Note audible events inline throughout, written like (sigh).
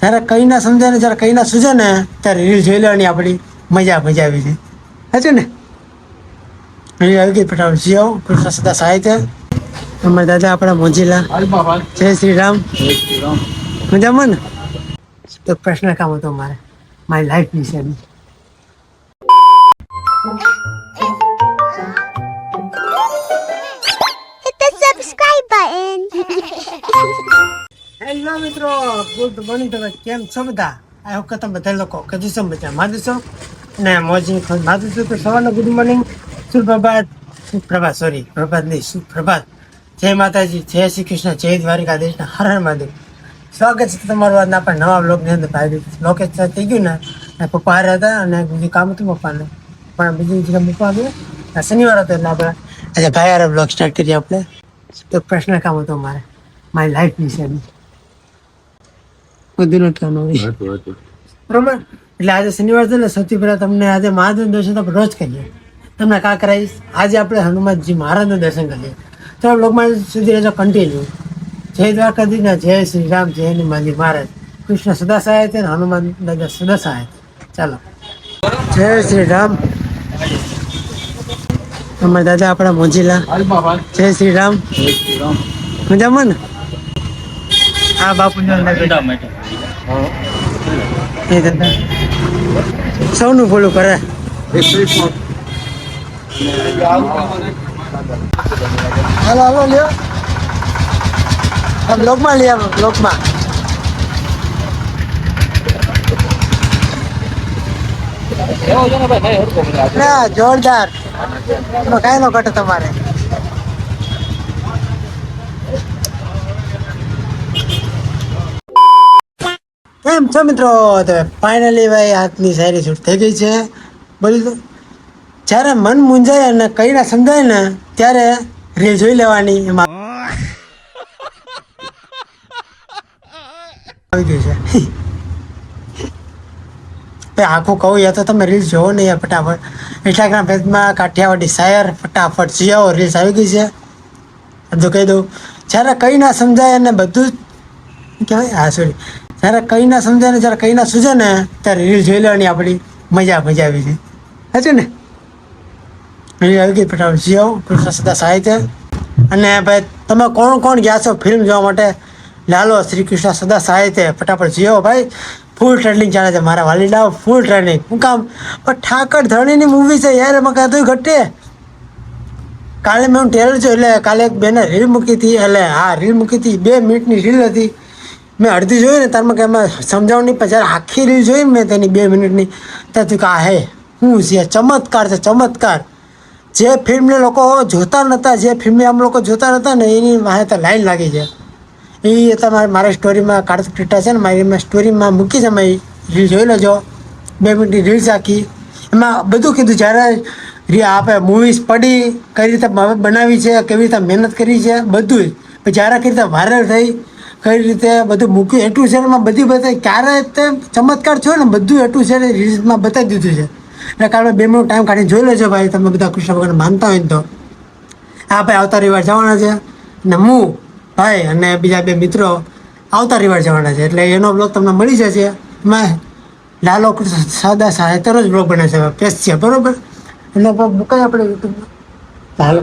જ્યારે કઈ ના સમજાય ને, જ્યારે કઈ ના સૂજે ને, ત્યારે રીલ જોઈ લેવાની આપણી. મજા મજા આવી જાય. સાચું ને? રીલ આવી ગઈ જીઓ સદા સાહિત્ય. અમારા દાદા આપણા મોજીલા. જય શ્રી રામ. મજામાં ને? તો પ્રશ્ન કામ હતો મારે. મારી લાઈફ વિશેનું હેલો મિત્રો ગુડ મોર્નિંગ તમે કેમ છો બધા? આ વખત તમે બધા લોકો કદી છો બધા માદુ છો. ને મોજી ખુદ માદુ છું. તો સવારનો ગુડ મોર્નિંગ સુપ્રભાત સુપ્રભાત સોરી પ્રભાત નહીં, સુપ્રભાત. જય માતાજી, જય શ્રી કૃષ્ણ, જય દ્વારિકાધીશના હર હર મહાદેવ. સ્વાગત છે તમારું આજના આપણે નવા બ્લોગની અંદર. ભાઈ લોકેશ થઈ ગયું ને. પપ્પા હારે હતા અને બીજું કામ હતું પપ્પાને. પણ બીજું જગ્યાએ મૂકવા ગયો આ શનિવાર હતો એટલે આપણે આજે ભાઈ હારે બ્લોગ સ્ટાર્ટ કરીએ આપણે. તો પ્રશ્ન કામ હતો મારે મારી લાઈફ વિશેનું બધું લટકાવવાનું હોય બરોબર? એટલે આજે શનિવાર છે ને સૌથી પહેલા તમને આજે મહાદેવ દર્શન તો આપણે રોજ કરીએ. તમને કા કરાવીશ આજે આપણે હનુમાનજી મહારાજનું દર્શન કરીએ. તો લોકમાં સુધી રહેજો કન્ટિન્યુ જય દ્વારકાધીના ને જય શ્રી રામ જય હનુમાનજી મહારાજ. કૃષ્ણ સદા સહાય છે ને હનુમાન દાદા સદા સહાય ચાલો. જય શ્રી રામ. અમારા દાદા આપણા મોજીલા. જય શ્રી રામ. મજામાં ને? હા બાપુ એ દાદા સૌનું ભોલું કરે. હાલો હાલો, લ્યો. બ્લોકમાં લઈ આવો બ્લોકમાં જોરદાર. કાંઈ નો ઘટે તમારે. કેમ છો મિત્રો તો ફાઇનલી ભાઈ હાથની શાયરી શૂટ થઈ ગઈ છે. બોલી તો. જ્યારે મન મૂંઝાય અને કઈ ના સમજાય ને ત્યારે રીલ જોઈ લેવાની એમાં. (laughs) આવી ગયું છે. ભાઈ આખું કહું યા તો તમે રીલ્સ જોવો ને યાર ફટાફટ. ઇન્સ્ટાગ્રામ પેજમાં કાઠિયાવાડી શાયર ફટાફટ જીઓ રીલ્સ આવી ગઈ છે. બધું કહી દઉં. જ્યારે કઈ ના સમજાય અને બધું જ કહેવાય હા સોરી જ્યારે કઈ ના સમજાય ને, જ્યારે કઈ ના સૂજે ને, ત્યારે રીલ જોઈ લેવાની આપણી મજા મજા આવી છે. સાચું ને? રીલ આવી ગઈ ફટાફટ જીઓ કૃષ્ણ સદા સાહિત્ય. અને ભાઈ, તમે કોણ કોણ ગયા છો ફિલ્મ જોવા માટે? લાલો શ્રી કૃષ્ણ સદા સાહિત્ય, ફટાફટ જીઓ ભાઈ. ફૂલ ટ્રેનિંગ ચાલે છે મારા વાલીડાઓ ફૂલ ટ્રેન્ડિંગ હું કામ, પણ ઠાકર ધરણીની મૂવી છે યાર, એમાં કાંઈ ઘટે. કાલે મેં હું ટેલર છું એટલે કાલે એક બેને રીલ મૂકી હતી, એટલે હા રીલ મૂકી હતી, બે મિનિટની રીલ હતી. મેં અડધી જોઈ ને તારમાં કે એમાં સમજાવણી પછી આખી રીલ જોઈ મેં તેની બે મિનિટની ત્યાંથી કે, આ હે, હું છે, ચમત્કાર છે, ચમત્કાર. જે ફિલ્મને લોકો જોતા નહોતા જે ફિલ્મને આમ લોકો જોતા નહોતા ને, એની વાહે તો લાઈન લાગી છે. એ તમારે મારા સ્ટોરીમાં કાર્તિક ટીટા છે ને, મારી સ્ટોરીમાં મૂકી છે, મેં રીલ જોઈ લેજો. બે મિનિટની રીલ્સ આખી. એમાં બધું કીધું, જ્યારે રી આપણે મૂવીઝ પડી, કઈ રીતે બનાવી છે, કેવી રીતે મહેનત કરી છે બધું જ જ્યારે કઈ રીતે વાયરલ થઈ કઈ રીતે બધું મૂક્યું? એટલું છે ને બધી બતાવી ક્યારે તે ચમત્કાર થયો ને, બધું એટલું શેર ને રીલ્સમાં બતાવી દીધું છે. એટલે કાલે બે મિનિટ ટાઈમ કાઢીને જોઈ લેજો ભાઈ, તમે બધા કૃષ્ણ ભગવાન માનતા હોય તો. હા ભાઈ, આવતા રવિવાર જવાના છે. ને હું, ભાઈ અને બીજા બે મિત્રો આવતા રવિવાર જવાના છે. એટલે એનો બ્લોગ તમને મળી જશે. એમાં લાલો કૃષ્ણ સાદા સાહેતર જ બ્લોગ બને છે. પેસ છે, બરોબર? એનો બ્લોગ મુકાય આપણે યુટ્યુબમાં હાલો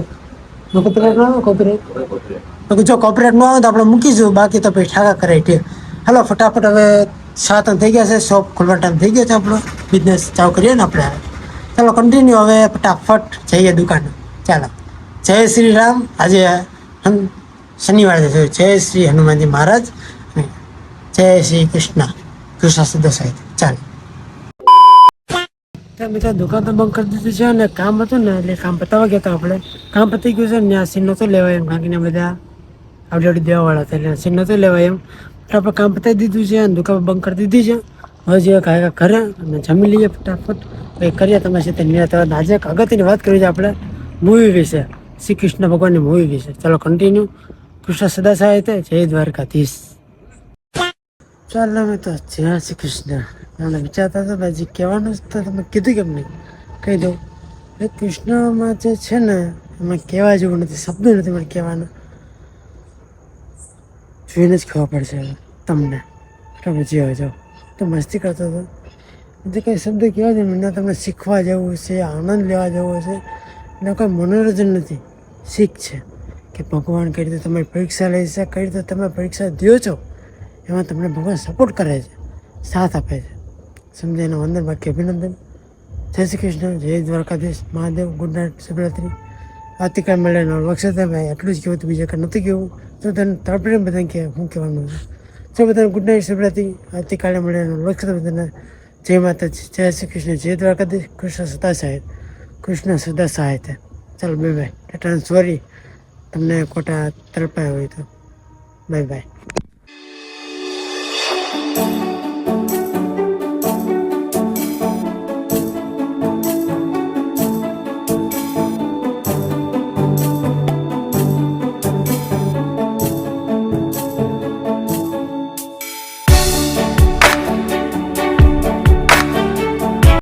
કોપીરાઈટ કોપીરાઈટ જો કોપરેટ ન આવે તો આપણે મૂકીશું બાકી તો પછી ઠાકા કરાય ઠીક હાલો, ફટાફટ હવે સાત થઈ ગયા છે શોપ ખોલવાનો ટાઈમ થઈ ગયો છે આપણો. બિઝનેસ ચાલુ કરીએ ને આપણે ચાલો કન્ટિન્યુ હવે ફટાફટ જઈએ દુકાને. ચાલો. જય શ્રી રામ. આજે શનિવાર છે. જય શ્રી હનુમાનજી મહારાજ જય શ્રી કૃષ્ણ કૃષ્ણ સિદ્ધ સાહિત્ય ચાલો. મિત્રો, દુકાન તો બંધ કરી દીધી છે અને કામ હતું ને, એટલે કામ પતાવવા ગયા હતા આપણે. કામ પતી ગયું છે ને, ત્યાં સીન નહોતો લેવાય એમ કે બધા. આવડી આવડી દેવાવાળા હતા. એટલે નસીબ નથી લેવાય એમ. આપણે કામ પતાવી દીધું છે, અને દુકાન બંધ કરી દીધી છે. હવે જે કાંઈ ઘરે અને જમી લઈએ ફટાફટ. કંઈ કરીએ તમે સાથે નિરાત આજે અગત્યની વાત કરી છે આપણે મૂવી વિશે. શ્રી કૃષ્ણ ભગવાનની મૂવી વિશે. ચાલો કન્ટિન્યુ કૃષ્ણ સદા સાહિત્ય જય દ્વારકાધીશ. ચાલો મેં તો જય શ્રી કૃષ્ણ મને વિચારતા હતા ભાઈ જે કહેવાનું તો તમે કીધું કેમ નહીં? કહી દઉં. એ કૃષ્ણમાં જે છે ને, એમાં કહેવા જેવું નથી, શબ્દ નથી મને કહેવાનું. જોઈને જ ખબર પડશે તમને. તો પછી જાઓ. તો મસ્તી કરતો હતો. જે કંઈ શબ્દ કહેવા છે મને તમને શીખવા જવું છે આનંદ લેવા જવો છે એનો કોઈ મનોરંજન નથી. શીખ છે કે ભગવાન કઈ રીતે તમારી પરીક્ષા લે છે કઈ રીતે તમે પરીક્ષા દો છો. એમાં તમને ભગવાન સપોર્ટ કરે છે, સાથ આપે છે. સમજાયને વંદન બાકી અભિનંદન. જય શ્રી કૃષ્ણ, જય દ્વારકાધીશ, મહાદેવ, ગુડ નાઇટ શિવરાત્રી આવતીકાલ મળે લક્ષ્ય ભાઈ એટલું જ કહેવું તો બીજું કંઈ નથી કહેવું તો તને તડપડીને બધાને કહે શું કહેવાનું છું. તો બધાને ગુડ નાઇટ શિવરાત્રી આવતીકાલે મળે લક્ષ્ય બધાને. જય માતાજી, જય શ્રી કૃષ્ણ. જય દ્વારકાધીશ. કૃષ્ણ સદા સાહેબ. કૃષ્ણ સદા સહાય ચાલો બાય બાય ટાટા સોરી તમને ખોટા તડપાયા હોય તો. Bye bye